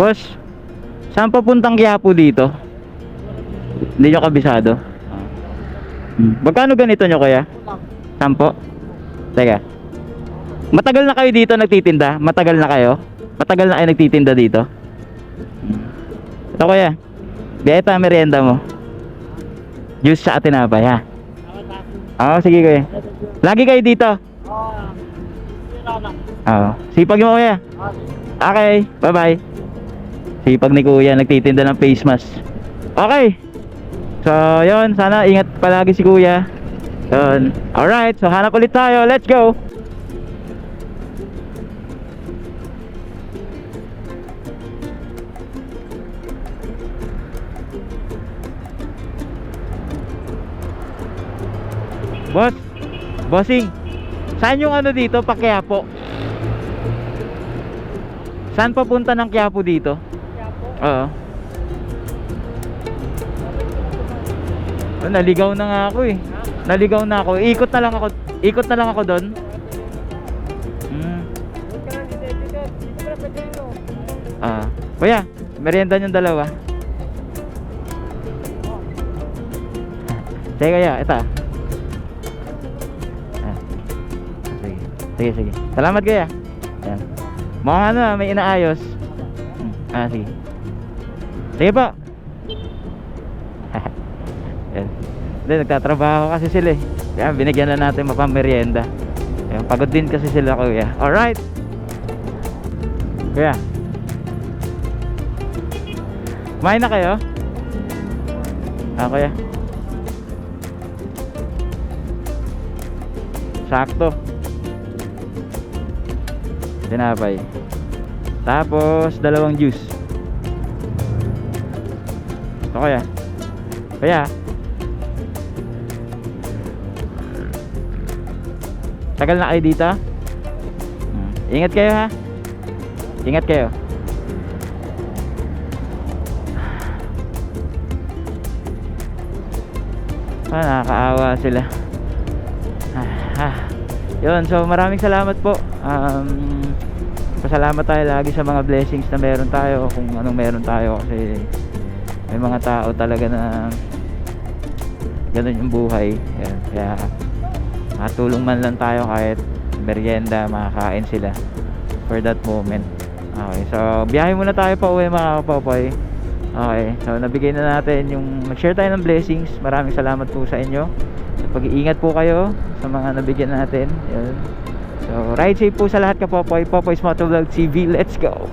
Boss, saan papuntang Quiapo dito? Hindi nyo kabisado? Hmm. Magkano ganito nyo kaya? Sampo? Teka. Matagal na kayo dito nagtitinda? Matagal na kayo? Matagal na kayo nagtitinda dito? Hmm. Ito kuya. Beta merienda mo. Juice sa tinapay ha. Oo, sige kuya. Lagi kayo dito? Oo. Sipag mo kuya. Okay, bye-bye. Sipag ni kuya, nagtitinda ng face mask. Okay. So, yon sana ingat palagi si kuya. Yun. Alright, so hanap ulit tayo. Let's go. Boss, bossing, saan yung ano dito, pa Quiapo? Saan papunta ng Quiapo dito? Oo. Oh, naligaw na nga ako eh. Naligaw na ako. Ikot na lang ako. Ikot na lang ako doon. Hmm. Ah. Kuya, merienda yung dalawa. Sige kuya, ito. ah. Sige. Sige, sige. Salamat kuya. Ayan. Mukhang ano ah, may inaayos. Hmm. Ah, sige. Sige. Yan. Hindi, nagtatrabaho kasi sila eh. Kaya binigyan na natin mapamerienda. Ayan, pagod din kasi sila kuya. Alright. Kuya. Kumain na kayo? Ah, kuya. Sakto. Tinapay. Tapos, dalawang juice. Ito kuya. Kuya. Tagal na kayo dito? Hmm. Ingat kayo ha. Ingat kayo. Ah, nakakaawa sila. Ah, ah. Yun, so maraming salamat po. Um, pasalamat tayo lagi sa mga blessings na meron tayo kung anong meron tayo kasi may mga tao talaga na ganun yung buhay. Yan, kaya makatulong man lang tayo kahit merienda, makakain sila for that moment. Okay, so biyahe muna tayo pa uwi mga kapopoy. Okay, so nabigay na natin yung mag-share tayo ng blessings. Maraming salamat po sa inyo. So, pag-iingat po kayo sa mga nabigyan natin. Yun. So, ride safe po sa lahat ka Popoy. Popoy's Motovlog TV. Let's go!